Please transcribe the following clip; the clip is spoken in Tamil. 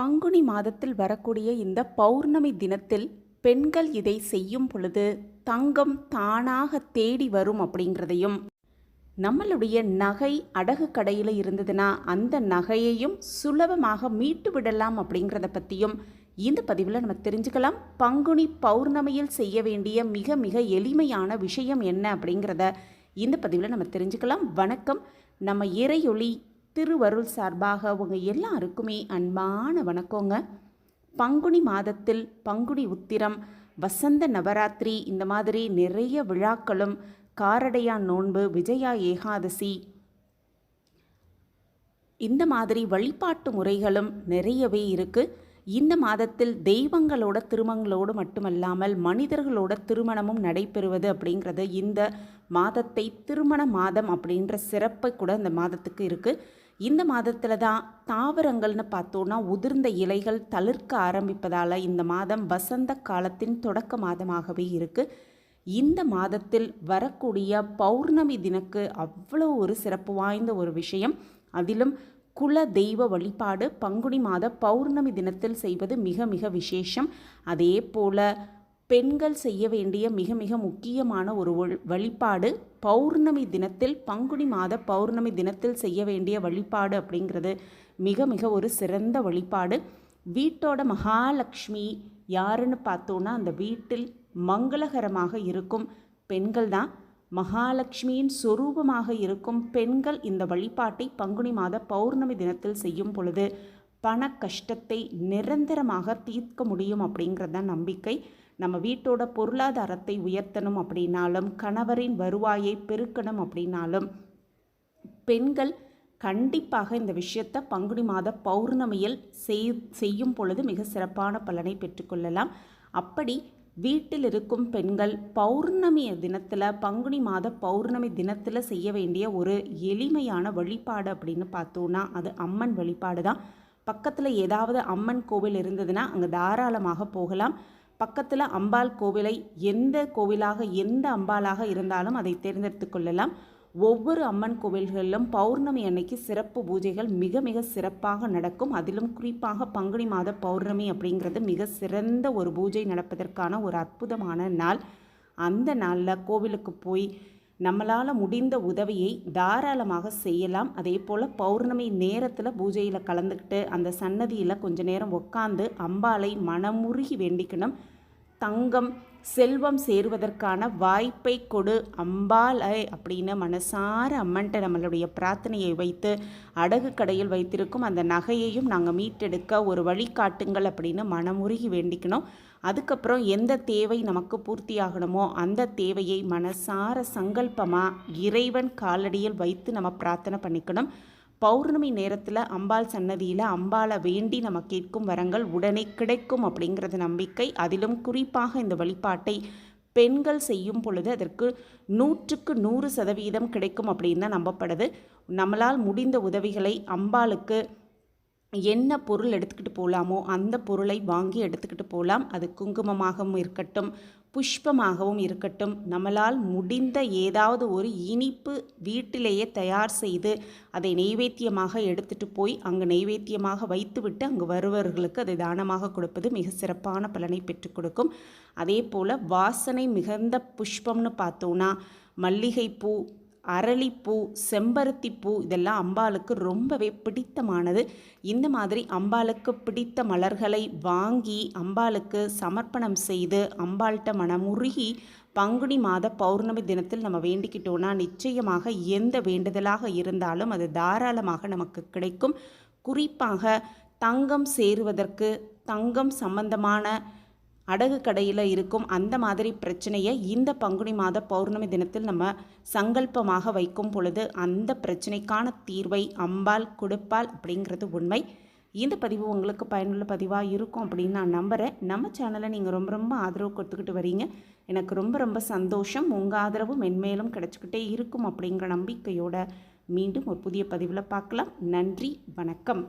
பங்குனி மாதத்தில் வரக்கூடிய இந்த பௌர்ணமி தினத்தில் பெண்கள் இதை செய்யும் பொழுது தங்கம் தானாக தேடி வரும் அப்படிங்கிறதையும் நம்மளுடைய நகை அடகு கடையில் இருந்ததுன்னா அந்த நகையையும் சுலபமாக மீட்டு விடலாம் அப்படிங்கிறத பற்றியும் இந்த பதிவில் நம்ம தெரிஞ்சுக்கலாம். பங்குனி பௌர்ணமியில் செய்ய வேண்டிய மிக மிக எளிமையான விஷயம் என்ன அப்படிங்கிறத இந்த பதிவில் நம்ம தெரிஞ்சுக்கலாம். வணக்கம். நம்ம இறையொளி திருவருள் சார்பாக உங்கள் எல்லாருக்குமே அன்பான வணக்கங்க. பங்குனி மாதத்தில் பங்குனி உத்திரம் வசந்த நவராத்திரி இந்த மாதிரி நிறைய விழாக்களும் காரடையா நோன்பு விஜயா ஏகாதசி இந்த மாதிரி வழிபாட்டு முறைகளும் நிறையவே இருக்குது இந்த மாதத்தில் தெய்வங்களோட திருமங்களோடு மட்டுமல்லாமல் மனிதர்களோட திருமணமும் நடைபெறுவது அப்படிங்கிறது இந்த மாதத்தை திருமண மாதம் அப்படின்ற சிறப்பை கூட இந்த மாதத்துக்கு இருக்குது இந்த மாதத்தில் தான் தாவரங்கள்னு பார்த்தோன்னா உதிர்ந்த இலைகள் தளிர்க்க ஆரம்பிப்பதால் இந்த மாதம் வசந்த காலத்தின் தொடக்க மாதமாகவே இருக்குது இந்த மாதத்தில் வரக்கூடிய பௌர்ணமி தினக்கு அவ்வளோ ஒரு சிறப்பு வாய்ந்த ஒரு விஷயம். அதிலும் குல தெய்வ வழிபாடு பங்குனி மாத பௌர்ணமி தினத்தில் செய்வது மிக மிக விசேஷம். அதே போல் பெண்கள் செய்ய வேண்டிய மிக மிக முக்கியமான ஒரு வழிபாடு பௌர்ணமி தினத்தில் பங்குனி மாத பௌர்ணமி தினத்தில் செய்ய வேண்டிய வழிபாடு அப்படிங்கிறது மிக மிக ஒரு சிறந்த வழிபாடு. வீட்டோட மகாலட்சுமி யாருன்னு பார்த்தோன்னா அந்த வீட்டில் மங்களகரமாக இருக்கும் பெண்கள் தான். மகாலட்சுமியின் சொரூபமாக இருக்கும் பெண்கள் இந்த வழிபாட்டை பங்குனி மாத பௌர்ணமி தினத்தில் செய்யும் பொழுது பண கஷ்டத்தை நிரந்தரமாக தீர்க்க முடியும் அப்படிங்கிறது தான் நம்பிக்கை. நம்ம வீட்டோட பொருளாதாரத்தை உயர்த்தணும் அப்படின்னாலும் கணவரின் வருவாயை பெருக்கணும் அப்படின்னாலும் பெண்கள் கண்டிப்பாக இந்த விஷயத்தை பங்குனி மாத பௌர்ணமியில் செய் செய்யும் பொழுது மிக சிறப்பான பலனை பெற்றுக்கொள்ளலாம். அப்படி வீட்டில் இருக்கும் பெண்கள் பௌர்ணமி தினத்தில் பங்குனி மாத பௌர்ணமி தினத்தில் செய்ய வேண்டிய ஒரு எளிமையான வழிபாடு அப்படின்னு பார்த்தோன்னா அது அம்மன் வழிபாடு தான் பக்கத்தில் ஏதாவது அம்மன் கோவில் இருந்ததுன்னா அங்கே தாராளமாக போகலாம். பக்கத்தில் அம்பாள் கோவிலை எந்த கோவிலாக எந்த அம்பாளாக இருந்தாலும் அதை தேர்ந்தெடுத்து கொள்ளலாம். ஒவ்வொரு அம்மன் கோவில்களிலும் பௌர்ணமி அன்னைக்கு சிறப்பு பூஜைகள் மிக மிக சிறப்பாக நடக்கும். அதிலும் குறிப்பாக பங்குனி மாத பௌர்ணமி அப்படிங்கிறது மிக சிறந்த ஒரு பூஜை நடப்பதற்கான ஒரு அற்புதமான நாள். அந்த நாளில் கோவிலுக்கு போய் நம்மளால் முடிந்த உதவியை தாராளமாக செய்யலாம். அதே போல் பௌர்ணமி நேரத்தில் பூஜையில் கலந்துக்கிட்டு அந்த சன்னதியில் கொஞ்ச நேரம் உட்காந்து அம்பாளை மனமுருகி வேண்டிக்கணும். தங்கம் செல்வம் சேருவதற்கான வாய்ப்பை கொடு. அம்பாளை அப்படின்னு மனசார அம்மன்ட்ட நம்மளுடைய பிரார்த்தனையை வைத்து அடகு கடையில் வைத்திருக்கும் அந்த நகையையும் நாங்கள் மீட்டெடுக்க ஒரு வழி காட்டுங்கள் அப்படின்னு மனமுருகி வேண்டிக்கணும். அதுக்கப்புறம் எந்த தேவை நமக்கு பூர்த்தியாகணுமோ அந்த தேவையை மனசார சங்கல்பமாக இறைவன் காலடியில் வைத்து நம்ம பிரார்த்தனை பண்ணிக்கணும். பௌர்ணமி நேரத்தில் அம்பாள் சன்னதியில் அம்பாளை வேண்டி நம்ம கேட்கும் வரங்கள் உடனே கிடைக்கும் அப்படிங்கிறது நம்பிக்கை. அதிலும் குறிப்பாக இந்த வழிபாட்டை பெண்கள் செய்யும் பொழுது அதற்கு நூற்றுக்கு நூறு சதவீதம் கிடைக்கும் அப்படின்னு தான் நம்பப்படுது. நம்மளால் முடிந்த உதவிகளை அம்பாளுக்கு என்ன பொருள் எடுத்துக்கிட்டு போகலாமோ அந்த பொருளை வாங்கி எடுத்துக்கிட்டு போகலாம் அது குங்குமமாகவும் இருக்கட்டும் புஷ்பமாகவும் இருக்கட்டும். நம்மளால் முடிந்த ஏதாவது ஒரு இனிப்பு வீட்டிலேயே தயார் செய்து அதை நெய்வேத்தியமாக எடுத்துட்டு போய் அங்கு நெய்வேத்தியமாக வைத்துவிட்டு அங்கு வருவர்களுக்கு அதை தானமாக கொடுப்பது மிக சிறப்பான பலனை பெற்றுக் கொடுக்கும். அதே போல் வாசனை மிகுந்த புஷ்பம்னு பார்த்தோன்னா மல்லிகைப்பூ அரளிப்பூ செம்பருத்திப்பூ இதெல்லாம் அம்பாளுக்கு ரொம்பவே பிடித்தமானது. இந்த மாதிரி அம்பாளுக்கு பிடித்த மலர்களை வாங்கி அம்பாளுக்கு சமர்ப்பணம் செய்து அம்பாள்கிட்ட மனமுருகி பங்குனி மாத பௌர்ணமி தினத்தில் நம்ம வேண்டிக்கிட்டோன்னா நிச்சயமாக எந்த வேண்டுதலாக இருந்தாலும் அது தாராளமாக நமக்கு கிடைக்கும். குறிப்பாக தங்கம் சேருவதற்கு தங்கம் சம்பந்தமான அடகு கடையில் இருக்கும் அந்த மாதிரி பிரச்சனையை இந்த பங்குனி மாத பௌர்ணமி தினத்தில் நம்ம சங்கல்பமாக வைக்கும் பொழுது அந்த பிரச்சனைக்கான தீர்வை அம்பாள் கொடுப்பாள் அப்படிங்கிறது உண்மை. இந்த பதிவு உங்களுக்கு பயனுள்ள பதிவாக இருக்கும் அப்படின்னு நான் நம்புகிறேன் நம்ம சேனலை நீங்கள் ரொம்ப ரொம்ப ஆதரவு கொடுத்துக்கிட்டு வரீங்க. எனக்கு ரொம்ப ரொம்ப சந்தோஷம். உங்கள் ஆதரவு மென்மேலும் கிடச்சிக்கிட்டே இருக்கும் அப்படிங்கிற நம்பிக்கையோட மீண்டும் ஒரு புதிய பதிவில் பார்க்கலாம். நன்றி வணக்கம்.